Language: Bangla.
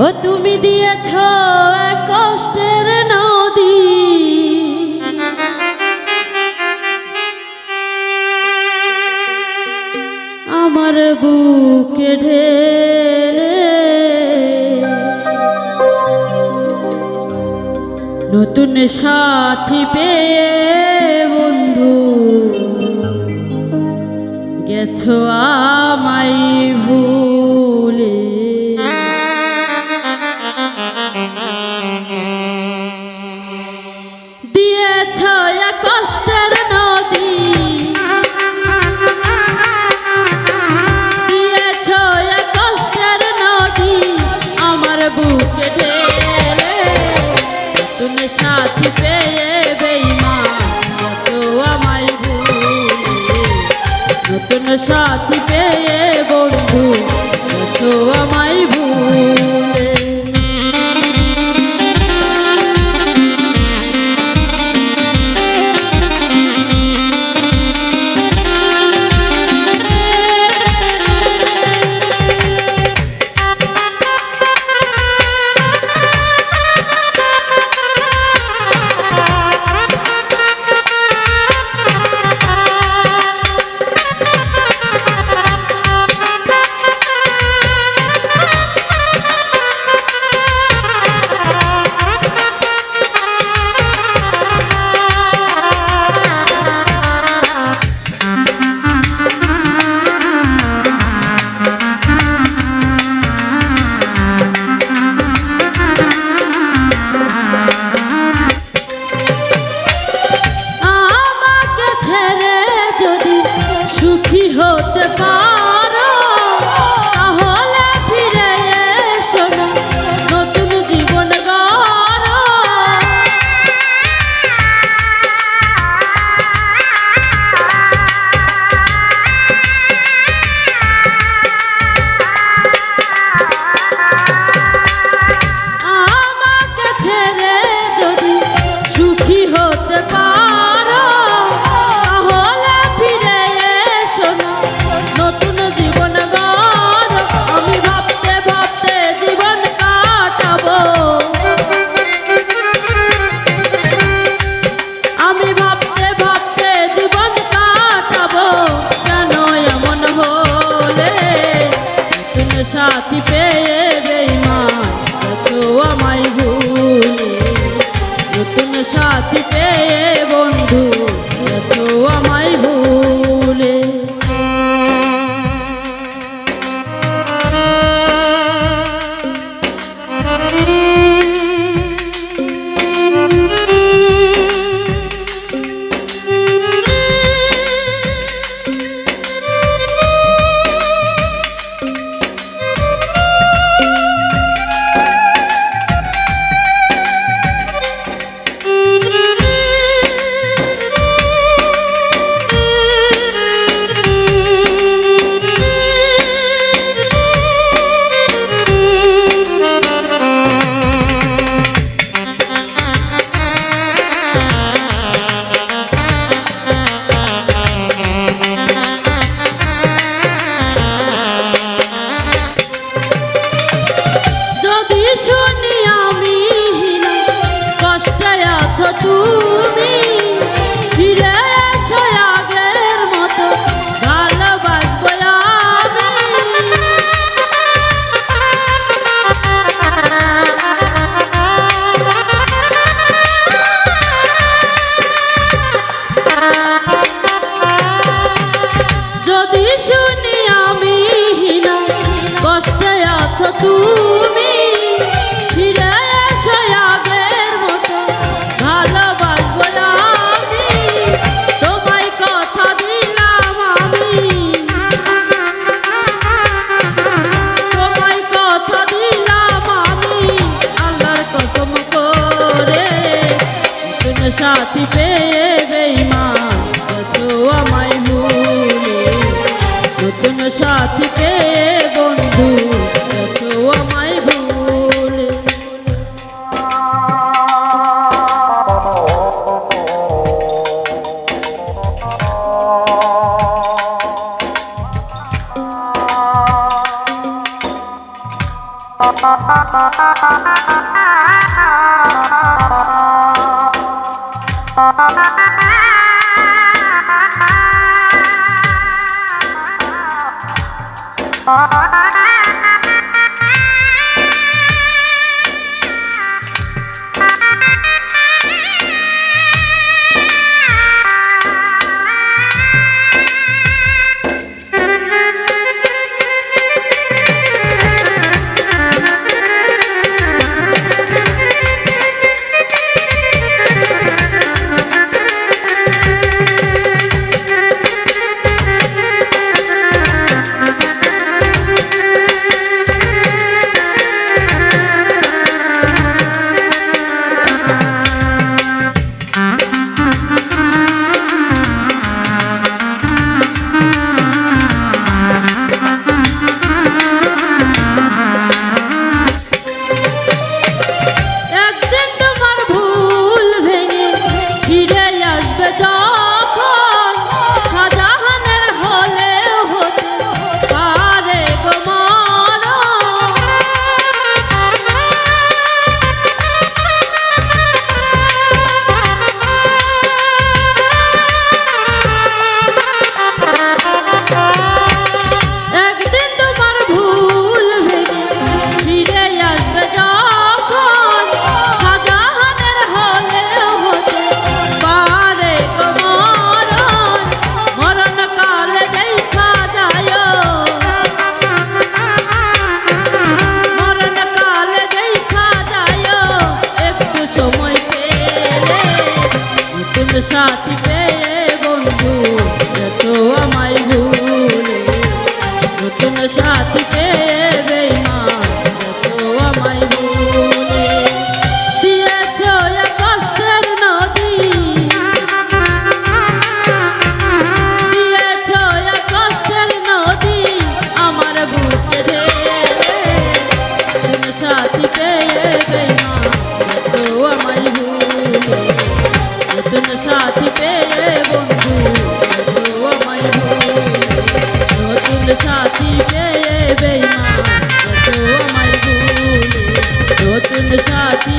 ও তুমি দিয়েছ কষ্টের নদী। আমার বুকে ঢে নতুন সাথী পেয়ে বন্ধু, গেছো আমাই ভূ যদি শুনি আমি কষ্টে আছো তুমি ফিরে আমায় ভুলে নতুন সাথীকে বন্ধু আমায় ভুলে Thank you. Ah Sathi